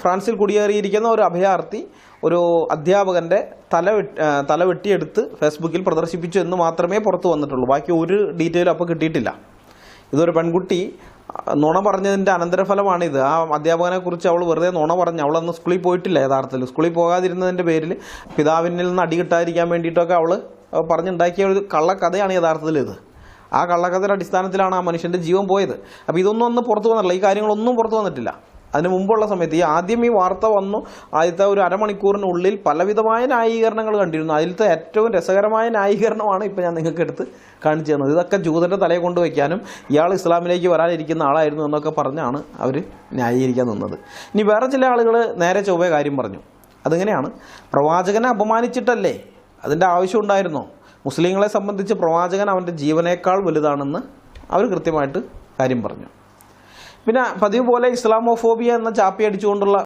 ഫ്രാൻസിൽ കുടിയേറിയിരിക്കുന്ന ഒരു അഭയാർത്ഥി ഒരു അധ്യാപകന്റെ തല തല വെട്ടിയെടുത്ത് ഫേസ്ബുക്കിൽ പ്രദർശിപ്പിച്ചു എന്ന് മാത്രമേ പുറത്തു വന്നിട്ടുള്ളൂ. ബാക്കി ഒരു ഡീറ്റെയിലും അപ്പോൾ കിട്ടിയിട്ടില്ല. ഇതൊരു പെൺകുട്ടി നുണ പറഞ്ഞതിന്റെ അനന്തരഫലമാണിത്. ആ അധ്യാപകനെക്കുറിച്ച് അവൾ വെറുതെ നുണ പറഞ്ഞു അവൾ അന്ന് സ്കൂളിൽ പോയിട്ടില്ല യഥാർത്ഥത്തിൽ. സ്കൂളിൽ പോകാതിരുന്നതിന്റെ പേരിൽ പിതാവിനിൽ നിന്ന് അടി കിട്ടാതിരിക്കാൻ വേണ്ടിയിട്ടൊക്കെ അവൾ പറഞ്ഞുണ്ടാക്കിയ ഒരു കള്ളക്കഥയാണ് യഥാർത്ഥത്തിൽ ഇത്. ആ കള്ളക്കഥയുടെ അടിസ്ഥാനത്തിലാണ് ആ മനുഷ്യന്റെ ജീവൻ പോയത്. അപ്പോൾ ഇതൊന്നും ഒന്നും പുറത്തു വന്നിട്ടില്ല. ഈ കാര്യങ്ങളൊന്നും പുറത്തു വന്നിട്ടില്ല. അതിന് മുമ്പുള്ള സമയത്ത് ഈ ആദ്യം ഈ വാർത്ത വന്നു. ആദ്യത്തെ ഒരു അരമണിക്കൂറിനുള്ളിൽ പലവിധമായ ന്യായീകരണങ്ങൾ കണ്ടിരുന്നു. അതിലത്തെ ഏറ്റവും രസകരമായ ന്യായീകരണമാണ് ഇപ്പോൾ ഞാൻ നിങ്ങൾക്ക് എടുത്ത് കാണിച്ചു തന്നത് ഇതൊക്കെ ജൂതന്റെ തലയെ കൊണ്ട് വയ്ക്കാനും ഇയാൾ ഇസ്ലാമിലേക്ക് വരാനിരിക്കുന്ന ആളായിരുന്നു എന്നൊക്കെ പറഞ്ഞാണ് അവർ ന്യായീകരിക്കാൻ നിന്നത്. ഇനി വേറെ ചില ആളുകൾ നേരെ ചൊവ്വേ കാര്യം പറഞ്ഞു. അതിങ്ങനെയാണ്? പ്രവാചകനെ അപമാനിച്ചിട്ടല്ലേ? അതിന്റെ ആവശ്യം ഉണ്ടായിരുന്നോ? മുസ്ലിങ്ങളെ സംബന്ധിച്ച് പ്രവാചകൻ അവന്റെ ജീവനേക്കാൾ വലുതാണെന്ന് അവർ കൃത്യമായിട്ട് കാര്യം പറഞ്ഞു. പിന്നെ പതിവ് പോലെ ഇസ്ലാമോഫോബിയ എന്ന ചാപ്പി അടിച്ചുകൊണ്ടുള്ള